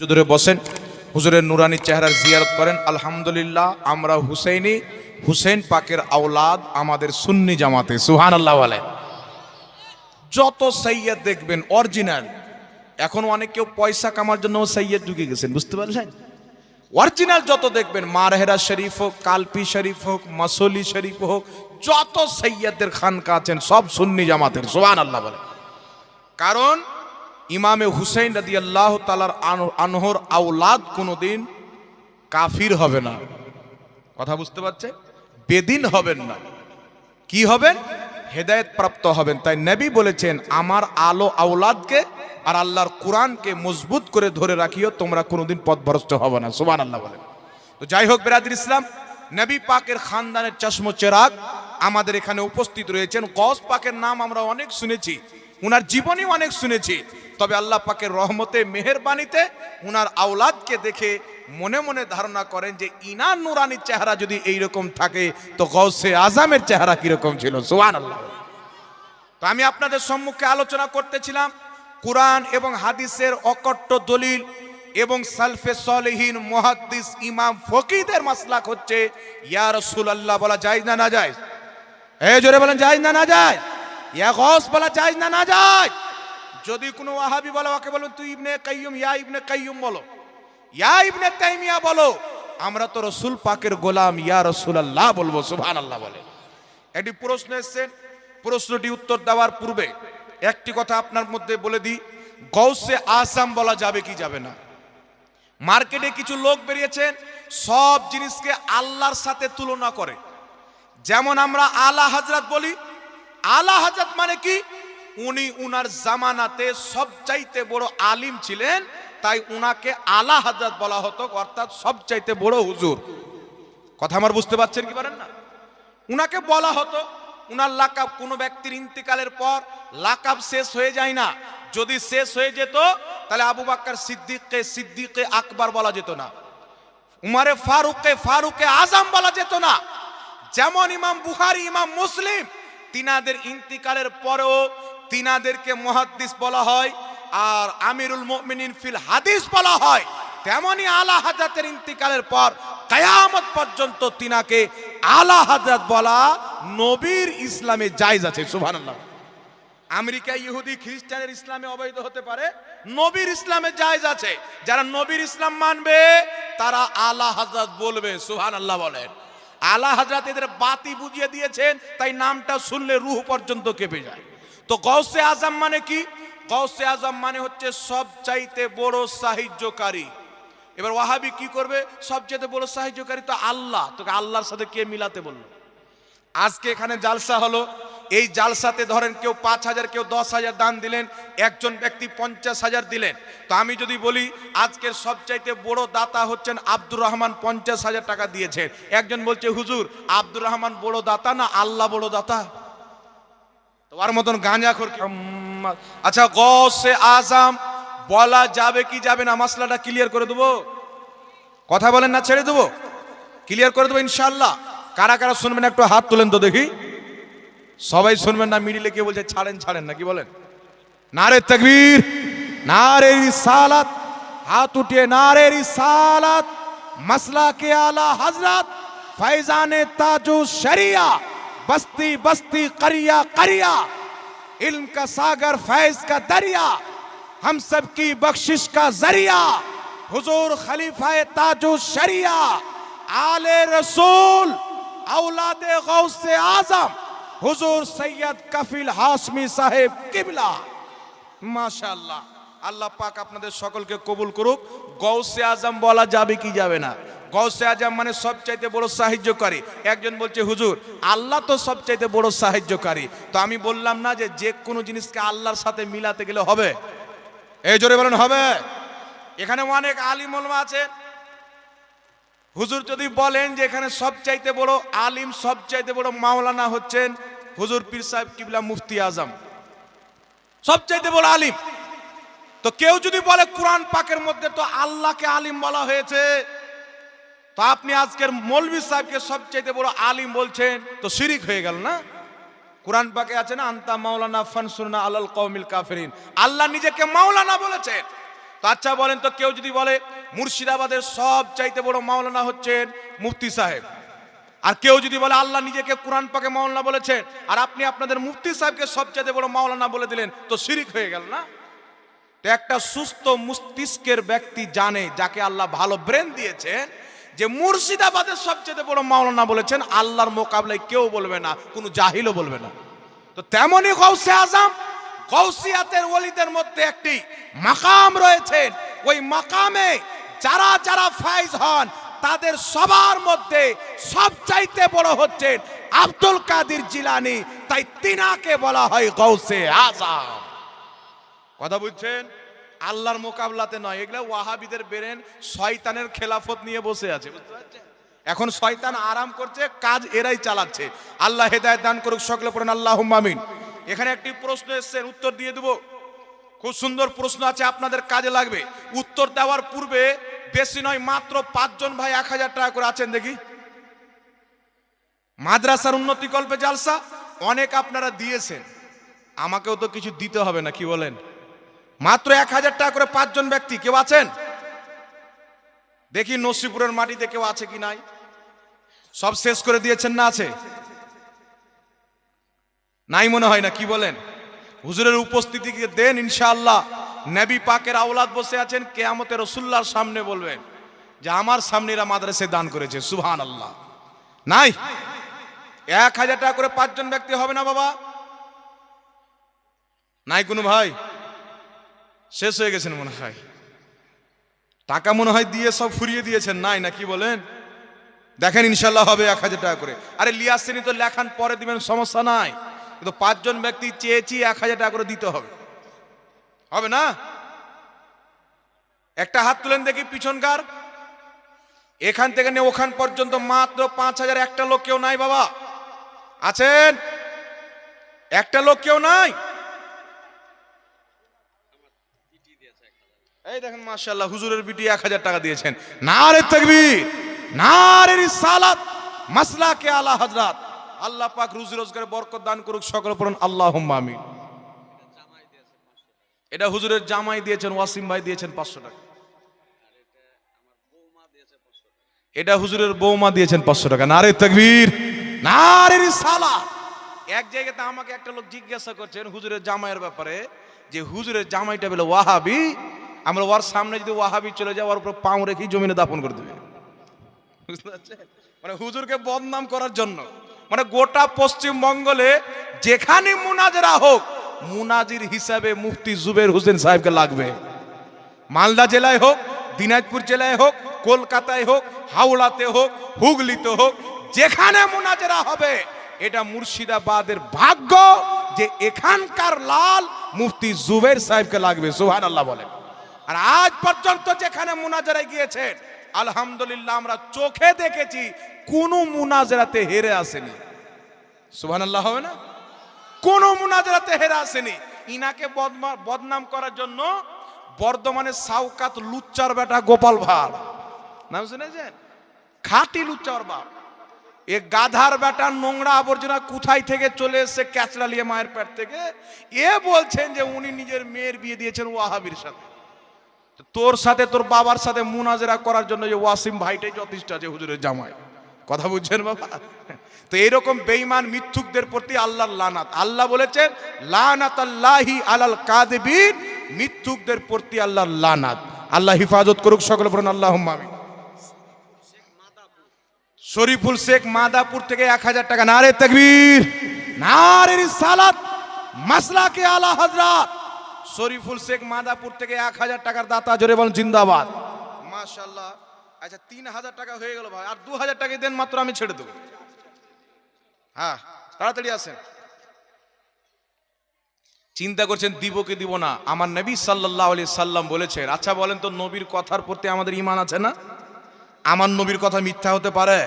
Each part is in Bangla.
ধরে বসেন। হুজুরের নুরানি চেহারার জিয়ারত করেন। আলহামদুলিল্লাহ, আমরা হুসেইনি। হুসেন পাকের আওলাদ আমাদের সুন্নি জামাতে সুহান আল্লাহ যত সৈয়দ দেখবেন, অরিজিনাল। এখন অনেক কেউ পয়সা কামার জন্য সৈয়দ ঢুকে গেছেন, বুঝতে পারলেন? অরিজিনাল যত দেখবেন, মারহেরা শরীফ হোক, কালপি শরীফ হোক, মাসলি শরীফ হোক, যত সৈয়দদের খানকা আছেন, সব সুন্নি জামাতের সুহান আল্লাহ বলে। কারণ ইমামে হুসেন রাদি আল্লাহ তালার আনহর আউলাদ কোনোদিন কাফির হবে না। কথা বুঝতে পারছে? বেদিন হবেন না। কি হবেন? হেদায়েত প্রাপ্ত হবেন। তাই নবী বলেছেন, আমার আলো আউলাদকে আর আল্লাহর কোরআনকে মজবুত করে ধরে রাখিও, তোমরা কোনোদিন পথভ্রষ্ট হবে না। সুবান আল্লাহ বলেন। তো যাই হোক, বেরাদির ইসলাম, নবী পাকের খানদানের চশম চেরাগ আমাদের এখানে উপস্থিত রয়েছেন। গস পাকের নাম আমরা অনেক শুনেছি, উনার জীবনী অনেক শুনেছি। তবে আল্লাহ পাকের রহমতে, মেহেরবানিতে উনার আওলাদকে দেখে মনে মনে ধারণা করেন যে ইনার নুরানির চেহারা যদি এইরকম থাকে, তো গৌসে আজামের চেহারা কীরকম ছিল? সোহান আল্লাহ তো আমি আপনাদের সম্মুখে আলোচনা করতেছিলাম, কোরআন এবং হাদিসের অকট্ট দলিল এবং সালফে সলেহীন মুহাদ্দিস ইমাম ফকিদের মাসলাক হচ্ছে ইয়ার ইয়া আল্লাহ বলা যায় না না যায়? এই জোরে বলেন, যায় না না যায়? ইয়া গস বলা যায় না না যায়? যদি কোনো ওয়াহাবি বলে, ওকে বলুন, তুই ইবনে কাইয়ুম, ইয়া ইবনে কাইয়ুম বলো। ইয়া ইবনে তাইমিয়া বলো। আমরা তো রসুল পাকের গোলাম, ইয়া রাসূলুল্লাহ বলব। সুবহানাল্লাহ বলে। একটি প্রশ্ন এসেছেন প্রশ্নটি উত্তর দেওয়ার পূর্বে একটি কথা আপনার মধ্যে বলে দিই। গৌসে আসাম বলা যাবে কি যাবে না? মার্কেটে কিছু লোক বেরিয়েছেন, সব জিনিসকে আল্লাহর সাথে তুলনা করে। যেমন আমরা আলা হাজরাত বলি। আলা হাজরাত মানে কি? উনি উনার জামানাতে সবচাইতে বড় আলিম ছিলেন, তাই উনাকে আলা হাজরাত বলা হতো, অর্থাৎ সবচাইতে বড় হুজুর। কথা আমার বুঝতে পারছেন কি পারেন না? উনাকে বলা হতো, উনার লাকাব কোনো ব্যক্তির ইন্তিকালের পর লাকাব শেষ হয়ে যায় না। যদি শেষ হয়ে যেত, তাহলে আবু বাক্কার সিদ্দিককে, সিদ্দিকে আকবর বলা যেত না। উমারে ফারুককে ফারুকে আজম বলা যেত না। যেমন ইমাম বুখারি, ইমাম মুসলিম, তিনাদের ইন্তিকালের পরেও তিনাদেরকে মহাদ্দিস বলা হয় আর আমিরুল মুমিনিন ফিল হাদিস বলা হয়। তেমনি আলা হাজাতের ইন্তিকালের পর কায়ামত পর্যন্ত তিনাকে আলা হাজাত বলা নবীর ইসলামে জায়েজ আছে, সুবহানাল্লাহ। আমেরিকা ইহুদি খ্রিস্টানের ইসলামে অবৈধ হতে পারে, নবীর ইসলামে জায়েজ আছে। যারা নবীর ইসলাম মানবে, তারা আলা হাজরাত বলবে সুহান আল্লাহ বলেন। আলা হাজরাত এদের বাতি বুঝিয়ে দিয়েছেন, তাই নামটা শুনলে রুহ পর্যন্ত কেঁপে যায়। তো গৌসে আজম মানে কি? গৌসে আজম মানে হচ্ছে সবচাইতে বড় সাহায্যকারী। এবার ওয়াহাবি কি করবে? সবচেয়ে বড় সাহায্যকারী তো আল্লাহ। তোকে আল্লাহর সাথে কে মিলাতে বলল? আজকে এখানে জালসা হলো। এই জালসাতে ধরেন কেউ পাঁচ হাজার, কেউ দশ হাজার দান দিলেন, একজন ব্যক্তি পঞ্চাশ হাজার দিলেন। তো আমি যদি বলি, আজকের সবচাইতে বড় দাতা হচ্ছেন আব্দুর রহমান, পঞ্চাশ হাজার টাকা দিয়েছেন। একজন বলছে, হুজুর, আব্দুর রহমান বড় দাতা না আল্লাহ বড় দাতা? তোমার মতন গাঁজাখোর আচ্ছা গসে আজাম বলা যাবে কি যাবে না মশলাটা ক্লিয়ার করে দেবো? কথা বলেন না, ছেড়ে দেবো? ক্লিয়ার করে দেবো ইনশাল্লাহ কারা কারা শুনবেন একটু হাত তোলেন তো দেখি। সবাই শুনবেন না, মিডিলে কে বলছে ছাড়েন ছাড়েন না কি বলেন? নারে তকবীর, নারে সালাত হাত উঠিয়ে নারে সালাত মাসলা কে আলা হজরত ফাইজানে তাজু শরিয়া। بستی بستی قریہ قریہ علم کا ساگر فیض کا دریا، ہم سب کی بخشش کا ذریعہ، حضور خلیفہ تاج و شریعہ، آل رسول، اولاد غوث آزم حضور سید کفیل حاسمی صاحب قبلہ۔ মাশাআল্লাহ আল্লাহ পাক আপনাদের সকলকে কবুল করুক গৌসে আজম বলা যাবে কি যাবে না গৌসে আজম মানে সবচাইতে বড় সাহায্যকারী। একজন বলছে, হুজুর, আল্লাহ তো সবচাইতে বড় সাহায্যকারী। তো আমি বললাম, না, যে যে কোনো জিনিসকে আল্লাহর সাথে মিলাতে গেলে হবে। এই জোরে বলেন, হবে। এখানে অনেক আলিম ওলমা আছে। হুজুর যদি বলেন যে এখানে সবচাইতে বড় আলিম, সবচাইতে বড় মাওলানা হচ্ছেন হুজুর পীর সাহেব কিবলা মুফতি আজম। সবচাইতে বড় আলিম। তো কেউ যদি বলে, কোরআন পাকের মধ্যে তো আল্লাহকে আলিম বলা হয়েছে। তো আপনি আজকের মৌলভী সাহেবকে সবচাইতে বড় আলিম বলছেন, তো শিরিক হয়ে গেল না? কোরআন পাকে আছে না, আন্তা মাওলানা ফানসুরনা আলাল কওমিল কাফিরিন। আল্লাহ নিজেকে মাওলানা বলেছেন। তো আচ্ছা বলেন তো কেউ যদি বলে, মুর্শিদাবাদের সব চাইতে বড় মাওলানা হচ্ছেন মুফতি সাহেব। আর কেউ যদি বলে, আল্লাহ নিজেকে কোরআন পাকে মাওলানা বলেছেন, আর আপনি আপনাদের মুফতি সাহেবকে সবচাইতে বড় মাওলানা বলে দিলেন, তো শিরিক হয়ে গেল না? তো একটা সুস্থ মস্তিষ্কের ব্যক্তি জানে, যাকে আল্লাহ ভালো ব্রেন দিয়েছেন যে মুর্শিদাবাদের সবচেয়ে বড় মাওলানা বলেছেন, আল্লাহর মোকাবলায় কেউ বলবে না, কোনো জাহিলও বলবে না। তো তেমনই গৌসে আজম গৌসিয়াতের ওলিদের মধ্যে একটি মাকাম রয়েছে। ওই মাকামে যারা যারা ফাইজ হন, তাদের সবার মধ্যে সবচাইতে বড় হচ্ছেন আব্দুল কাদের জিলানি, তাই তিনাকে বলা হয় গৌসে আজম। কথা বুঝছেন? আল্লাহর মোকাবলাতে নয়। এগুলো ওয়াহাবিদের বেরেন শয়তানের খেলাফত নিয়ে বসে আছে, বুঝতে পারছেন? এখন শয়তান আরাম করছে, কাজ এরাই চালাচ্ছে। আল্লাহ হেদায়ত দান করুক, সকলে পড়েন আল্লাহ মামিন এখানে একটি প্রশ্ন এসছে, উত্তর দিয়ে দেবো। খুব সুন্দর প্রশ্ন আছে, আপনাদের কাজে লাগবে। উত্তর দেওয়ার পূর্বে বেশি নয়, মাত্র পাঁচজন ভাই এক হাজার টাকা করে আছেন দেখি। মাদ্রাসার উন্নতি কল্পে জালসা, অনেক আপনারা দিয়েছেন। আমাকেও তো কিছু দিতে হবে না, কি বলেন? মাত্র এক হাজার টাকা করে পাঁচজন ব্যক্তি কেউ আছেন? দেখি নসিপুরের মাটিতে কেউ আছে কি নাই? সব শেষ করে দিয়েছেন না আছে? নাই মনে হয় না, কি বলেন? হুজুরের উপস্থিতিকে দেন ইনশাআল্লাহ? নবী পাকের আওলাদ বসে আছেন, কেয়ামতের রসুল্লাহর সামনে বলবেন যে আমার সামনেরা মাদ্রাসে দান করেছে সুহান আল্লাহ নাই? এক হাজার টাকা করে পাঁচজন ব্যক্তি হবে না বাবা? নাই কোনো ভাই? শেষ হয়ে গেছেন মনে হয়। টাকা মনে হয় দিয়ে সব ফুরিয়ে দিয়েছেন, নাই না কি বলেন? দেখেন ইনশাল্লাহ হবে এক হাজার টাকা করে। আরে লিয়াসিনী তো লেখান, পরে দিবেন, সমস্যা নাই। কিন্তু পাঁচজন ব্যক্তি চেয়েছি এক হাজার টাকা করে দিতে হবে। হবে না? একটা হাত তুলেন দেখি পিছনকার। এখান থেকে নিয়ে ওখান পর্যন্ত মাত্র পাঁচ হাজার। একটা লোক কেউ নাই বাবা। আছেন? একটা লোক কেউ নাই? এই দেখেন, মাশাআল্লাহ, হুজুরের বিটি এক হাজার টাকা দিয়েছেন। নারে তাকবীর, নারে রিসালাত, মাসলাকে আলা হযরত। আল্লাহ পাক রুজি রোজগারে বরকত দান করুক, সকল পড়ুন, আল্লাহুম্মা আমিন। এটা হুজুরের জামাই দিয়েছেন, ওয়াসিম ভাই দিয়েছেন পাঁচশো টাকা। এটা হুজুরের বৌমা দিয়েছেন পাঁচশো টাকা। নারে তাকবীর, নারে রিসালাত। এক জায়গাতে আমাকে একটা লোক জিজ্ঞাসা করছেন হুজুরের জামাইয়ের ব্যাপারে, যে হুজুরের জামাইটা বলে ওয়াহাবি আমরা ওর সামনে যদি ওয়াহাবি চলে যায় ওর উপর পাও রেখে জমিনে দাপন করে দেবে। বুঝতে পারছেন? মানে হুজুরকে বদনাম করার জন্য। মানে গোটা পশ্চিমবঙ্গলে যেখানে মুনাজেরা হোক, মুনাজির হিসাবে মুফতি জুবের হোসেন সাহেবকে লাগবে। মালদা জেলায় হোক, দিনাজপুর জেলায় হোক, কলকাতায় হোক, হাওড়াতে হোক, হুগলিতে হোক, যেখানে মুনাজেরা হবে, এটা মুর্শিদাবাদের ভাগ্য যে এখানকার লাল মুফতি জুবের সাহেবকে লাগবে সুহান আল্লাহ বলেন। আর আজ পর্যন্ত যেখানে মুনাজারায় গিয়েছেন, আলহামদুলিল্লাহ আমরা চোখে দেখেছি, কোন মুনাজরাতে হেরে আসেনি। সুহান হবে না? কোন মুনাজরাতে হেরে আসেনি। ইনাকে বদনাম করার জন্য বর্ধমানের সাউকাত লুচ্চার বেটা গোপাল ভাড়। নাম শুনেছেন? খাটি লুচ্চার বাপ। এ গাধার বেটা নোংরা আবর্জনা কোথায় থেকে চলে এসছে ক্যাচড়া নিয়ে মায়ের পেট থেকে? এ বলছেন যে উনি নিজের মেয়ের বিয়ে দিয়েছেন ওয়াহাবির সাথে। তোর সাথে, তোর বাবার সাথে মুনাজেরা করার জন্য যে ওয়াসিম ভাইটাই যথেষ্ট আছে হুজুরের জামাই। কথা বুঝছেন বাবা? তো এইরকম বেঈমান মিথ্যুকদের প্রতি আল্লাহর লানাত। আল্লাহ বলেছেন লানাত আল্লাহি আলাল কাদিবিন মিথ্যুকদের প্রতি আল্লাহর লানাত। আল্লাহ হিফাজত করুক সকলে, বলুন আল্লাহ আমিন। শরীফুল শেখ মাদাপুর থেকে এক হাজার টাকা, নারে তকবীর, নারে সালাত মাসলাকে আলা হজরত শরীফুল শেখ মাদাপুর থেকে এক হাজার টাকার দাতা জোরে বলেন জিন্দাবাদ। মাশাল্লাহ আচ্ছা তিন হাজার টাকা হয়ে গেল ভাই আর দু হাজার টাকা দেন মাত্র আমি ছেড়ে দেবো। হ্যাঁ তাড়াতাড়ি আসেন। চিন্তা করছেন দিব কি দিব না? আমার নবী সাল্লাহ আলি সাল্লাম বলেছেন আচ্ছা বলেন তো নবীর কথার প্রতি আমাদের ইমান আছে না? আমার নবীর কথা মিথ্যা হতে পারে?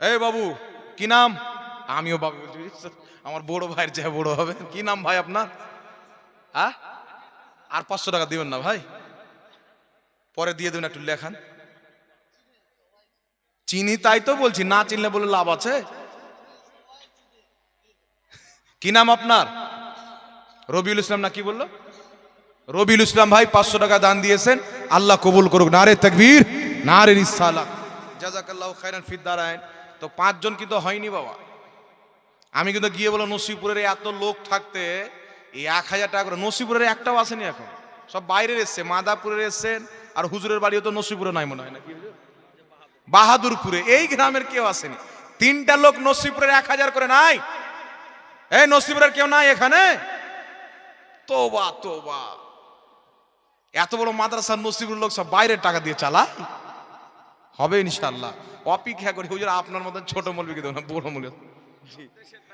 এই বাবু কি নাম? আমিও বাবু? আমার বড় ভাইয়ের যে বড় হবে। কি নাম ভাই আপনার? হ্যাঁ? আর পাঁচশো টাকা দিবেন না ভাই? পরে দিয়ে দেবেন একটু লেখান। চিনি তাই তো বলছি, না চিনলে বলে লাভ আছে। কি নাম আপনার? রবিউল ইসলাম না কি বলল? রবিউল ইসলাম ভাই পাঁচশো টাকা দান দিয়েছেন। আল্লাহ কবুল করুক। নারে তাকবীর, নারে রিসালাত। জাজাকাল্লাহ খাইরান ফিদ্দারায়ন তো পাঁচজন কিন্তু হয়নি বাবা? আমি কিন্তু গিয়ে বলো নসিপুরের এত লোক থাকতে এই এক হাজার টাকা করে, নসিপুরের একটাও আসেনি এখন। সব বাইরের এসছে মাদাপুরের এসছেন, আর হুজুরের বাড়িও তো নসিপুরে নাই মনে হয় না বাহাদুরপুরে, এই গ্রামের কেউ আসেনি। তিনটা লোক নসিপুরের এক হাজার করে নাই। এই নসিপুরের কেউ নাই এখানে? তোবা তোবা। এত বড় মাদ্রাসার নসিবুর লোক সব বাইরের টাকা দিয়ে চালা হবে ইনশাল্লাহ অপেক্ষা করি, হুজুর আপনার মতন ছোট মৌলবীকে দেবো না, বড় মৌলবী।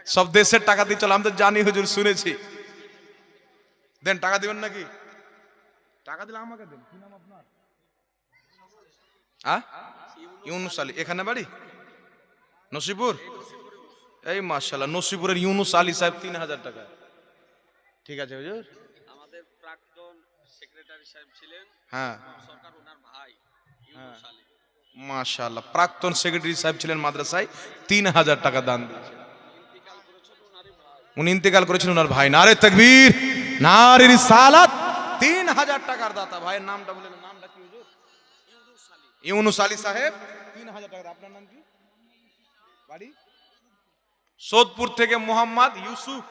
সব দেশের টাকা দিয়ে চলো আমি তো জানি হুজুর শুনেছি। দেন টাকা দিবেন নাকি? টাকা দিলে আমাকে দেন কি নাম আপনার? আ? ইউনুস আলী এখানে বাড়ি? নসিপুর? এই মার্শাল্লাহ নসিপুরের ইউনুস আলী সাহেব তিন হাজার টাকা। ঠিক আছে হুজুর? আমাদের প্রাক্তন সেক্রেটারি সাহেব ছিলেন হ্যাঁ। সরকার ওনার ভাই ইউনুস আলী। মাশাআল্লাহ প্রাক্তন সেক্রেটারি সাহেব ছিলেন মাদ্রাসায় তিন হাজার টাকা দান দিয়েছেন ইন্তিকাল করেছেন ওনারই ভাই উনি ইন্তেকাল করেছেন ওনার ভাই নারে তকবীর নারে রিসালাত। তিন হাজার টাকার দাতা। ভাইয়ের নামটা বলে নামটা কি হুজুর? ইউনুস আলী সাহেব। তিন হাজার টাকা আপনার নাম কি? বাড়ি? সোদপুর থেকে মোহাম্মদ ইউসুফ।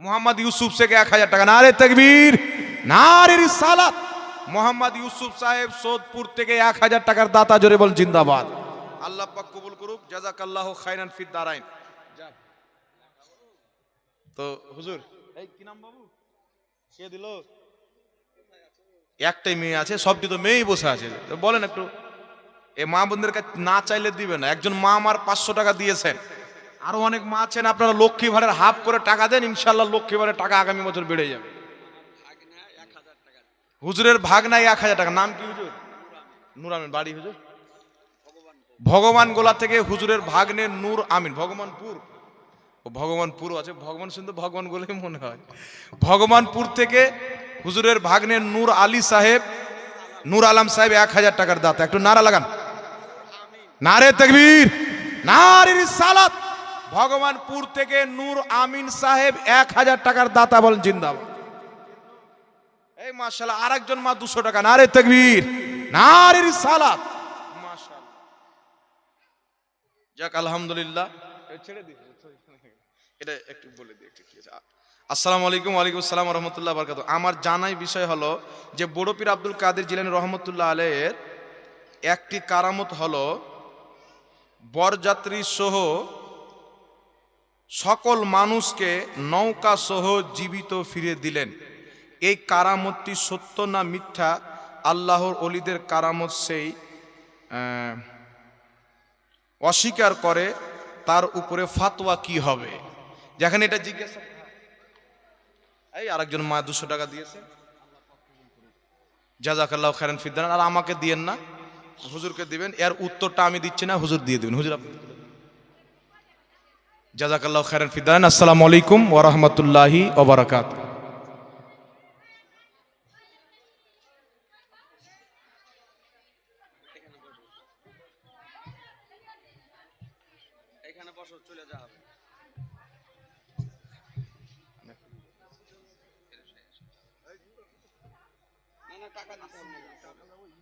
মোহাম্মদ ইউসুফ থেকে এক হাজার টাকা। নারে তকবীর নারে রিসালাত। মোহাম্মদ ইউসুফ সাহেব সোদপুর থেকে এক হাজার টাকার দাতা জোরে বল জিন্দাবাদ। আল্লাহ পাক কবুল করুক। জাজাকাল্লাহ খাইরান ফিদ দারাইন। তো হুজুর এই কি নাম বাবু? কে দিল? একটাই মেয়ে আছে সবটি তো মেয়েই বসে আছে। বলেন একটু এ মা বোনদের কাছে না চাইলে দিবে না। একজন মা আমার পাঁচশো টাকা দিয়েছেন। আরও অনেক মা আছেন আপনারা লক্ষ্মী ভাড়ের হাফ করে টাকা দেন ইনশাল্লাহ লক্ষ্মী ভাড়ের টাকা আগামী বছর বেড়ে যাবে। হুজুরের ভাগ নাই এক হাজার টাকা। নাম কি হুজুর? নূর আমিন। বাড়ি হুজুর? ভগবান ভগবান গোলা থেকে হুজুরের ভাগ ভাগ্নে নূর আমিন। ভগবানপুর। ও ভগবানপুর আছে, ভগবান শুনতে ভগবান বলেই মনে হয়। ভগবানপুর থেকে হুজুরের ভাগ্নে নূর আলী সাহেব, নূর আলম সাহেব এক হাজার টাকার দাতা। একটু নারা লাগান। নারে তকবীর, নারে সালাত ভগবানপুর থেকে নূর আমিন সাহেব এক হাজার টাকার দাতা বলেন জিন্দাবাদ। এই মাশাল্লাহ আরেকজন মা দুশো টাকা। নারে তকবীর, নারে সালাত মাশাল্লাহ যাক, আলহামদুলিল্লাহ। এটা একটু বলে দিই, একটু আসসালামু আলাইকুম, ওয়ালাইকুম আসসালাম রহমতুল্লাহ বরকাত আমার জানাই বিষয় হলো যে বড় পীর আব্দুল কাদের জিলানি রহমতুল্লাহ আলের একটি কারামত হলো বরযাত্রী সহ সকল মানুষকে নৌকা সহ জীবিত ফিরে দিলেন। এই কারামতটি সত্য না মিথ্যা? আল্লাহর অলিদের কারামত সেই অস্বীকার করে তার উপরে ফাতোয়া কি হবে? যেখানে এটা জিজ্ঞাসা এই আরেকজন মা দুশো টাকা দিয়েছে। জাজাকাল্লাহ খেরেন ফিদ্দান আর আমাকে দিয়েন না। হুজুরকে দিবেন। এর উত্তরটা আমি দিচ্ছি না, হুজুর দিয়ে দিবেন। হুজুর জাজাকাল্লাহ খেরেন ফিদ্দান আসসালামু আলাইকুম ওরহমতুল্লাহি ওবরাকাত está acá